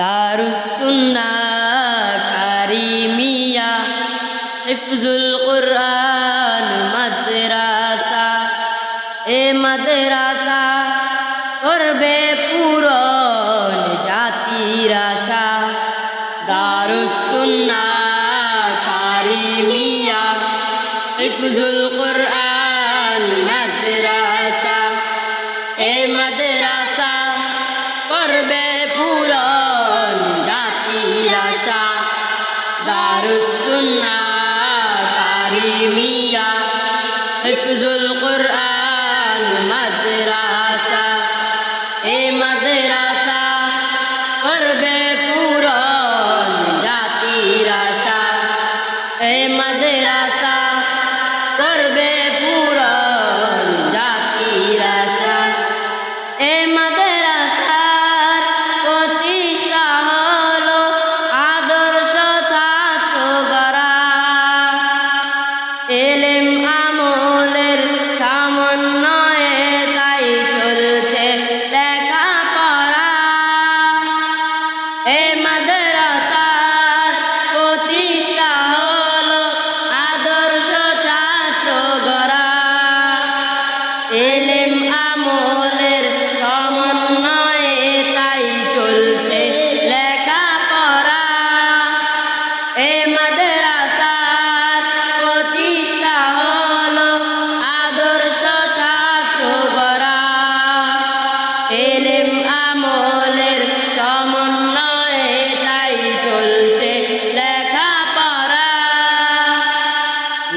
দারুসুন্না কারিমিয়া হিফজুল কুরআন, মাদ্রাসা। এ মাদ্রাসা করবে পূরণ জাতির আশা। দারুসুন্না কারিমিয়া হিফজুল কুরআন, মাদ্রাসা। এ মাদ্রাসা করবে পূরণ দারুসুন্না তারিমিয়া হিফজুল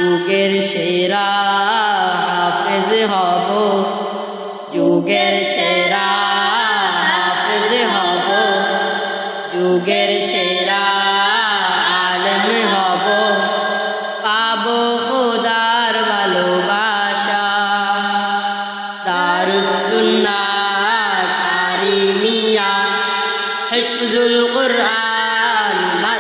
যুগের সেরা হাফেজ হব। যুগের সেরা হাফেজ হব। যুগের সেরা আলেম হব। পাবো খোদার ভালোবাসা। দারুসুন্না কারিমিয়া হিফজুল কুরআন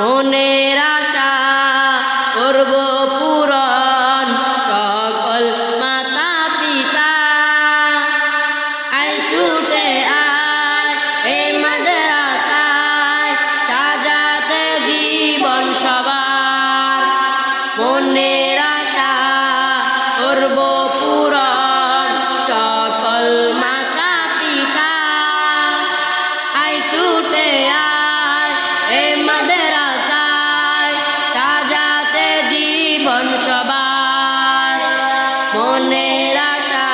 মনের আশা করব পূরণ সকল মাতা পিতা। আই ছুটে আয় এই মাদ্রাসায় সাজাতে জীবন সবার। মনের মনের আশা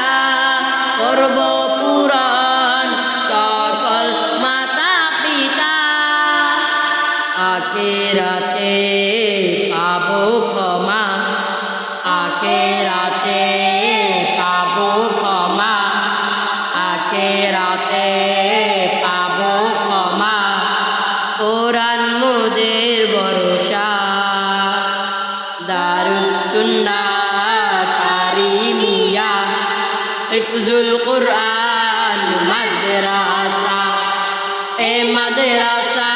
আখেরাতে ক্ষমা। আখেরাতে ক্ষমা। আখেরাতে পাবো ক্ষমা। কোরআন মোদের ভরসা। দারুসুন্না হিফজুল কুরআন মাদ্রাসা। এ মাদ্রাসা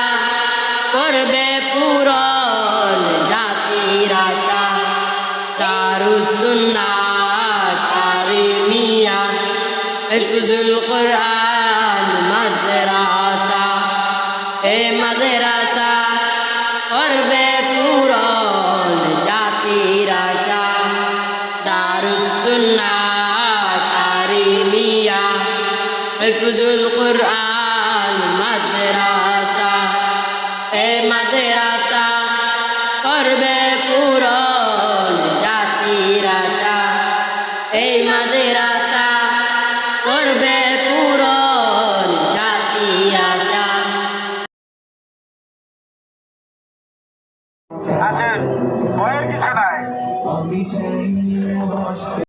করবে পূরণ জাতির আশা। দারুসুন্না তারিমিয়া হিফজুল হেফজুল কোরআন মাদ্রাসা এ মাদ্রাসা করবে পূরণ জাতির আশা। এই মাদ্রাসা করবে পূরণ জাতি আশা। আসেন ভয়ের কিছু নাই।